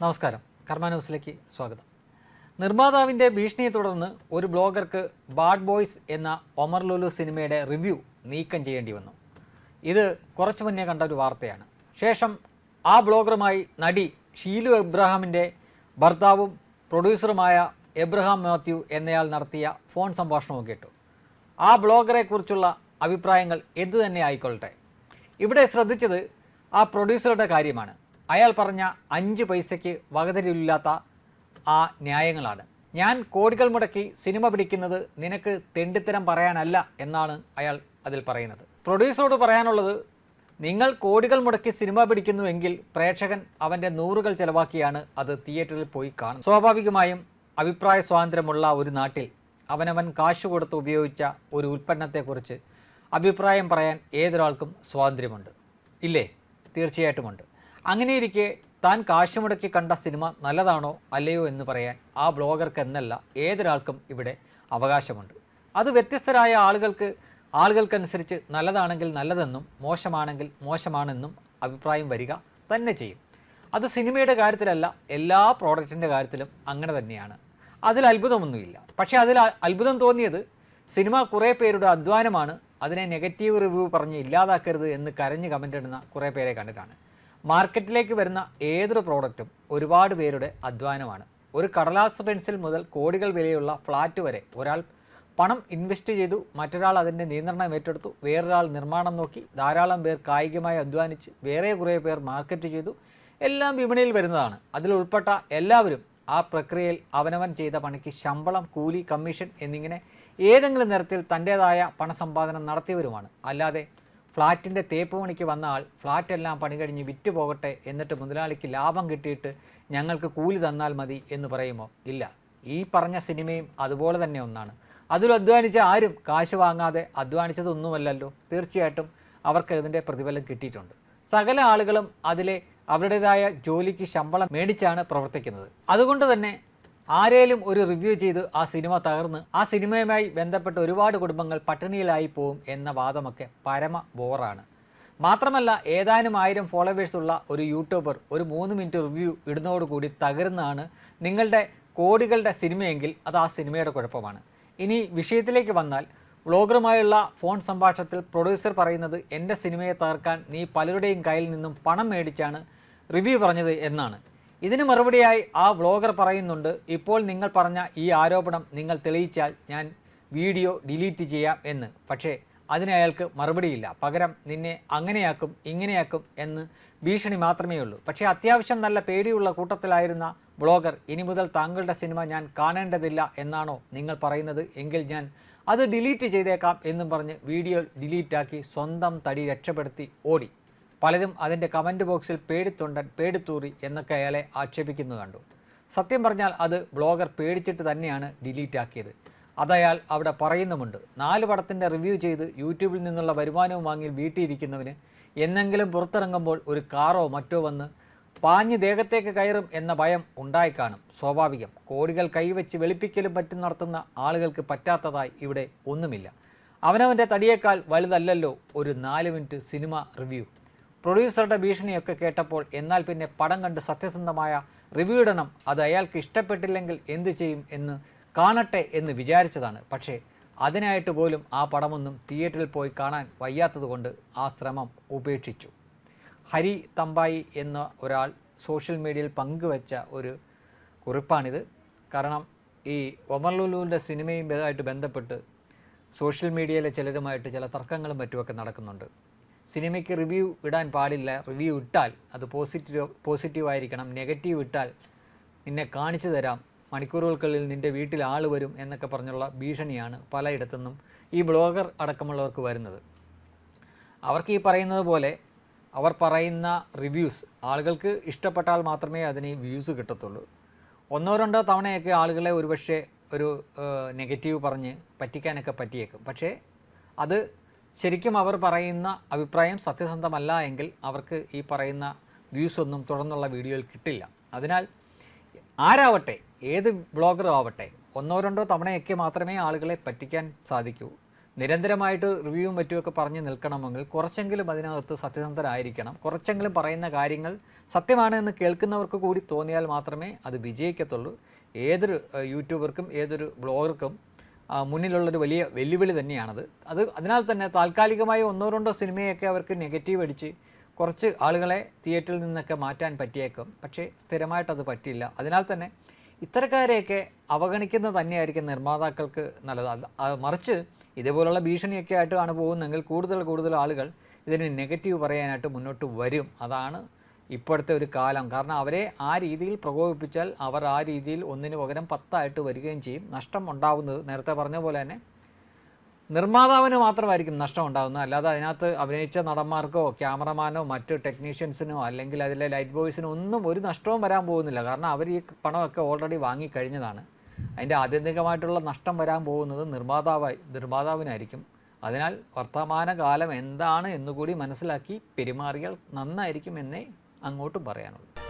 നമസ്കാരം. കർമ്മ ന്യൂസിലേക്ക് സ്വാഗതം. നിർമ്മാതാവിന്റെ ഭീഷണിയെ തുടർന്ന് ഒരു ബ്ലോഗർക്ക് ബാഡ് ബോയ്സ് എന്ന ഒമർ ലുലു സിനിമയുടെ റിവ്യൂ നീക്കം ചെയ്യേണ്ടി വന്നു. ഇത് കുറച്ചു മുന്നേ കണ്ട ഒരു വാർത്തയാണ്. ശേഷം ആ ബ്ലോഗറുമായി നടി ഷീലു എബ്രഹാമിന്റെ ഭർത്താവും പ്രൊഡ്യൂസറുമായ എബ്രഹാം മാത്യു എന്നയാൾ നടത്തിയ ഫോൺ സംഭാഷണവും കേട്ടു. ആ ബ്ലോഗറെക്കുറിച്ചുള്ള അഭിപ്രായങ്ങൾ എന്തു തന്നെ ആയിക്കൊള്ളട്ടെ. ഇവിടെ ശ്രദ്ധിച്ചത് ആ പ്രൊഡ്യൂസറുടെ കാര്യമാണ്. അയാൾ പറഞ്ഞ അഞ്ച് പൈസയ്ക്ക് വകതിരില്ലാത്ത ആ ന്യായങ്ങളാണ്. ഞാൻ കോടികൾ മുടക്കി സിനിമ പിടിക്കുന്നത് നിനക്ക് തെണ്ടിത്തരം പറയാനല്ല എന്നാണ് അയാൾ അതിൽ പറയുന്നത്. പ്രൊഡ്യൂസറോട് പറയാനുള്ളത് നിങ്ങൾ കോടികൾ മുടക്കി സിനിമ പിടിക്കുന്നുവെങ്കിൽ പ്രേക്ഷകൻ അവന്റെ നൂറുകൾ ചെലവാക്കിയാണ് അത് തിയേറ്ററിൽ പോയി കാണും സ്വാഭാവികമായും അഭിപ്രായ സ്വാതന്ത്ര്യമുള്ള ഒരു നാട്ടിൽ അവനവൻ കാശ് കൊടുത്ത് ഉപയോഗിച്ച ഒരു ഉൽപ്പന്നത്തെക്കുറിച്ച് അഭിപ്രായം പറയാൻ ഏതൊരാൾക്കും സ്വാതന്ത്ര്യമുണ്ട്. ഇല്ലേ? തീർച്ചയായിട്ടുമുണ്ട്. അങ്ങനെയിരിക്കെ താൻ കാശ് മുടക്കി കണ്ട സിനിമ നല്ലതാണോ അല്ലയോ എന്ന് പറയാൻ ആ ബ്ലോഗർക്ക് എന്നല്ല ഏതൊരാൾക്കും ഇവിടെ അവകാശമുണ്ട്. അത് വ്യത്യസ്തരായ ആളുകൾക്ക് ആളുകൾക്കനുസരിച്ച് നല്ലതാണെങ്കിൽ നല്ലതെന്നും മോശമാണെങ്കിൽ മോശമാണെന്നും അഭിപ്രായം വരിക തന്നെ ചെയ്യും. അത് സിനിമയുടെ കാര്യത്തിലല്ല എല്ലാ പ്രോഡക്റ്റിന്റെ കാര്യത്തിലും അങ്ങനെ തന്നെയാണ്. അതിൽ അത്ഭുതമൊന്നുമില്ല. പക്ഷേ അതിൽ അത്ഭുതം തോന്നിയത് സിനിമ കുറേ പേരുടെ അധ്വാനമാണ് അതിനെ നെഗറ്റീവ് റിവ്യൂ പറഞ്ഞ് ഇല്ലാതാക്കരുത് എന്ന് കരഞ്ഞ് കമന്റ് ഇടുന്ന കുറേ പേരെ കണ്ടിട്ടാണ്. മാർക്കറ്റിലേക്ക് വരുന്ന ഏതൊരു പ്രോഡക്റ്റും ഒരുപാട് പേരുടെ അധ്വാനമാണ്. ഒരു കടലാസ് പെൻസിൽ മുതൽ കോടികൾ വിലയുള്ള ഫ്ലാറ്റ് വരെ ഒരാൾ പണം ഇൻവെസ്റ്റ് ചെയ്തു മറ്റൊരാൾ അതിന്റെ നിയന്ത്രണം ഏറ്റെടുത്തു വേറൊരാൾ നിർമ്മാണം നോക്കി ധാരാളം പേർ കായികമായി അധ്വാനിച്ച് വേറെ കുറേ പേർ മാർക്കറ്റ് ചെയ്തു എല്ലാം വിപണിയിൽ വരുന്നതാണ്. അതിൽ ഉൾപ്പെട്ട എല്ലാവരും ആ പ്രക്രിയയിൽ അവനവൻ ചെയ്ത പണിക്ക് ശമ്പളം കൂലി കമ്മീഷൻ എന്നിങ്ങനെ ഏതെങ്കിലും തരത്തിൽ തന്റേതായ പണസമ്പാദനം നടത്തിയവരുമാണ്. അല്ലാതെ ഫ്ലാറ്റിന്റെ തേപ്പ് പണിക്ക് വന്ന ആൾ ഫ്ലാറ്റ് എല്ലാം പണി കഴിഞ്ഞ് വിറ്റ് പോകട്ടെ എന്നിട്ട് മുതലാളിക്ക് ലാഭം കിട്ടിയിട്ട് ഞങ്ങൾക്ക് കൂലി തന്നാൽ മതി എന്ന് പറയുമോ? ഇല്ല. ഈ പറഞ്ഞ സിനിമയും അതുപോലെ തന്നെ ഒന്നാണ്. അതിൽ അധ്വാനിച്ച ആരും കാശ് വാങ്ങാതെ അധ്വാനിച്ചതൊന്നുമല്ലല്ലോ. തീർച്ചയായിട്ടും അവർക്ക് ഇതിന്റെ പ്രതിഫലം കിട്ടിയിട്ടുണ്ട്. സകല ആളുകളും അതിലെ അവരുടേതായ ജോലിക്ക് ശമ്പളം മേടിച്ചാണ് പ്രവർത്തിക്കുന്നത്. അതുകൊണ്ട് തന്നെ ആരേലും ഒരു റിവ്യൂ ചെയ്ത് ആ സിനിമ തകർന്ന് ആ സിനിമയുമായി ബന്ധപ്പെട്ട് ഒരുപാട് കുടുംബങ്ങൾ പട്ടിണിയിലായി പോവും എന്ന വാദമൊക്കെ പരമ ബോറാണ്. മാത്രമല്ല ഏതാനും ആയിരം ഫോളോവേഴ്സുള്ള ഒരു യൂട്യൂബർ ഒരു മൂന്ന് മിനിറ്റ് റിവ്യൂ ഇടുന്നതോടുകൂടി തകരുന്നതാണ് നിങ്ങളുടെ കോടികളുടെ സിനിമയെങ്കിൽ അത് ആ സിനിമയുടെ കുഴപ്പമാണ്. ഇനി വിഷയത്തിലേക്ക് വന്നാൽ വ്ളോഗറുമായുള്ള ഫോൺ സംഭാഷണത്തിൽ പ്രൊഡ്യൂസർ പറയുന്നത് എന്റെ സിനിമയെ തകർക്കാൻ നീ പലരുടെയും കയ്യിൽ നിന്നും പണം മേടിച്ചാണ് റിവ്യൂ പറഞ്ഞത് എന്നാണ്. ഇതിന് മറുപടിയായി ആ വ്ളോഗർ പറയുന്നുണ്ട് ഇപ്പോൾ നിങ്ങൾ പറഞ്ഞ ഈ ആരോപണം നിങ്ങൾ തെളിയിച്ചാൽ ഞാൻ വീഡിയോ ഡിലീറ്റ് ചെയ്യാം എന്ന്. പക്ഷേ അതിന് അയാൾക്ക് മറുപടിയില്ല. പകരം നിന്നെ അങ്ങനെയാക്കും ഇങ്ങനെയാക്കും എന്ന് ഭീഷണി മാത്രമേ ഉള്ളൂ. പക്ഷേ അത്യാവശ്യം നല്ല പേടിയുള്ള കൂട്ടത്തിലായിരുന്ന ബ്ലോഗർ ഇനി മുതൽ താങ്കളുടെ സിനിമ ഞാൻ കാണേണ്ടതില്ല എന്നാണോ നിങ്ങൾ പറയുന്നത്? എങ്കിൽ ഞാൻ അത് ഡിലീറ്റ് ചെയ്തേക്കാം എന്നും പറഞ്ഞ് വീഡിയോ ഡിലീറ്റാക്കി സ്വന്തം തടി രക്ഷപ്പെടുത്തി ഓടി. പലരും അതിന്റെ കമന്റ് ബോക്സിൽ പേടിത്തൊണ്ടൻ പേടിത്തൂറി എന്നൊക്കെ അയാളെ ആക്ഷേപിക്കുന്നത് കണ്ടു. സത്യം പറഞ്ഞാൽ അത് ബ്ലോഗർ പേടിച്ചിട്ട് തന്നെയാണ് ഡിലീറ്റ് ആക്കിയത്. അതയാൾ അവിടെ പറയുന്നുമുണ്ട് നാല് പടത്തിന്റെ റിവ്യൂ ചെയ്ത് യൂട്യൂബിൽ നിന്നുള്ള വരുമാനവും വാങ്ങി വീട്ടിയിരിക്കുന്നവന് എന്നെങ്കിലും പുറത്തിറങ്ങുമ്പോൾ ഒരു കാറോ മറ്റോ വന്ന് പാഞ്ഞ് ദേഹത്തേക്ക് കയറും എന്ന ഭയം ഉണ്ടായിക്കാണും സ്വാഭാവികം കോടികൾ കൈവച്ച് വെളുപ്പിക്കലും മറ്റും നടത്തുന്ന ആളുകൾക്ക് പറ്റാത്തതായി ഇവിടെ ഒന്നുമില്ല. അവനവന്റെ തടിയേക്കാൾ വലുതല്ലല്ലോ ഒരു നാല് മിനിറ്റ് സിനിമ റിവ്യൂ. പ്രൊഡ്യൂസറുടെ ഭീഷണിയൊക്കെ കേട്ടപ്പോൾ എന്നാൽ പിന്നെ പടം കണ്ട് സത്യസന്ധമായ റിവ്യൂ ഇടണം അത് അയാൾക്ക് ഇഷ്ടപ്പെട്ടില്ലെങ്കിൽ എന്ത് ചെയ്യും എന്ന് കാണട്ടെ എന്ന് വിചാരിച്ചതാണ്. പക്ഷേ അതിനായിട്ട് പോലും ആ പടമൊന്നും തിയേറ്ററിൽ പോയി കാണാൻ വയ്യാത്തതുകൊണ്ട് ആ ശ്രമം ഉപേക്ഷിച്ചു. ഹരി തമ്പായി എന്ന ഒരാൾ സോഷ്യൽ മീഡിയയിൽ പങ്കുവച്ച ഒരു കുറിപ്പാണിത്. കാരണം ഈ ഒമർ ലുലുവിന്റെ സിനിമയും ഇതുമായിട്ട് ബന്ധപ്പെട്ട് സോഷ്യൽ മീഡിയയിലെ ചിലരുമായിട്ട് ചില തർക്കങ്ങളും മറ്റുമൊക്കെ നടക്കുന്നുണ്ട്. സിനിമയ്ക്ക് റിവ്യൂ ഇടാൻ പാടില്ല റിവ്യൂ ഇട്ടാൽ അത് പോസിറ്റീവ് പോസിറ്റീവ് ആയിരിക്കണം നെഗറ്റീവ് ഇട്ടാൽ നിന്നെ കാണിച്ചു തരാം മണിക്കൂറുകൾക്കുള്ളിൽ നിന്റെ വീട്ടിൽ ആൾ വരും എന്നൊക്കെ പറഞ്ഞുള്ള ഭീഷണിയാണ് പലയിടത്തുനിന്നും ഈ ബ്ലോഗർ അടക്കമുള്ളവർക്ക് വരുന്നത്. അവർക്ക് ഈ പറയുന്നത് പോലെ അവർ പറയുന്ന റിവ്യൂസ് ആളുകൾക്ക് ഇഷ്ടപ്പെട്ടാൽ മാത്രമേ അതിന് വ്യൂസ് കിട്ടത്തുള്ളൂ. ഒന്നോ രണ്ടോ തവണയൊക്കെ ആളുകളെ ഒരുപക്ഷെ ഒരു നെഗറ്റീവ് പറഞ്ഞ് പറ്റിക്കാനൊക്കെ പറ്റിയേക്കും. പക്ഷേ അത് ശരിക്കും അവർ പറയുന്ന അഭിപ്രായം സത്യസന്ധമല്ല എങ്കിൽ അവർക്ക് ഈ പറയുന്ന വ്യൂസ് ഒന്നും തുടർന്നുള്ള വീഡിയോയിൽ കിട്ടില്ല. അതിനാൽ ആരാവട്ടെ ഏത് ബ്ലോഗറും ആവട്ടെ ഒന്നോ രണ്ടോ തവണയൊക്കെ മാത്രമേ ആളുകളെ പറ്റിക്കാൻ സാധിക്കൂ. നിരന്തരമായിട്ട് റിവ്യൂവും മറ്റുമൊക്കെ പറഞ്ഞ് നിൽക്കണമെങ്കിൽ കുറച്ചെങ്കിലും അതിനകത്ത് സത്യസന്ധരായിരിക്കണം. കുറച്ചെങ്കിലും പറയുന്ന കാര്യങ്ങൾ സത്യമാണ് എന്ന് കേൾക്കുന്നവർക്ക് കൂടി തോന്നിയാൽ മാത്രമേ അത് വിജയിക്കത്തുള്ളൂ. ഏതൊരു യൂട്യൂബർക്കും ഏതൊരു ബ്ലോഗർക്കും മുന്നിലുള്ളൊരു വലിയ വെല്ലുവിളി തന്നെയാണത്. അത് അതിനാൽ തന്നെ താൽക്കാലികമായി ഒന്നോ രണ്ടോ സിനിമയൊക്കെ അവർക്ക് നെഗറ്റീവ് അടിച്ച് കുറച്ച് ആളുകളെ തിയേറ്ററിൽ നിന്നൊക്കെ മാറ്റാൻ പറ്റിയേക്കും. പക്ഷേ സ്ഥിരമായിട്ടത് പറ്റില്ല. അതിനാൽ തന്നെ ഇത്തരക്കാരെയൊക്കെ അവഗണിക്കുന്നത് തന്നെയായിരിക്കും നിർമ്മാതാക്കൾക്ക് നല്ലത്. മറിച്ച് ഇതേപോലുള്ള ഭീഷണിയൊക്കെ ആയിട്ടാണ് പോകുന്നതെങ്കിൽ കൂടുതൽ കൂടുതൽ ആളുകൾ ഇതിന് നെഗറ്റീവ് പറയാനായിട്ട് മുന്നോട്ട് വരും. അതാണ് ഇപ്പോഴത്തെ ഒരു കാലം. കാരണം അവരെ ആ രീതിയിൽ പ്രകോപിപ്പിച്ചാൽ അവർ ആ രീതിയിൽ ഒന്നിന് പകരം പത്തായിട്ട് വരികയും ചെയ്യും. നഷ്ടം ഉണ്ടാവുന്നത് നേരത്തെ പറഞ്ഞ പോലെ തന്നെ നിർമ്മാതാവിന് മാത്രമായിരിക്കും നഷ്ടം ഉണ്ടാകുന്നത് അല്ലാതെ അതിനകത്ത് അഭിനയിച്ച നടന്മാർക്കോ ക്യാമറമാനോ മറ്റ് ടെക്നീഷ്യൻസിനോ അല്ലെങ്കിൽ അതിലെ ലൈറ്റ് ബോയ്സിനോ ഒന്നും ഒരു നഷ്ടവും വരാൻ പോകുന്നില്ല. കാരണം അവർ ഈ പണമൊക്കെ ഓൾറെഡി വാങ്ങിക്കഴിഞ്ഞതാണ് അതിന്റെ ആത്യന്തികമായിട്ടുള്ള നഷ്ടം വരാൻ പോകുന്നത് നിർമ്മാതാവായി നിർമ്മാതാവിനായിരിക്കും. അതിനാൽ വർത്തമാനകാലം എന്താണ് എന്നുകൂടി മനസ്സിലാക്കി പെരുമാറിയാൽ നന്നായിരിക്കും എന്നേ അങ്ങോട്ടും പറയാനുള്ളൂ.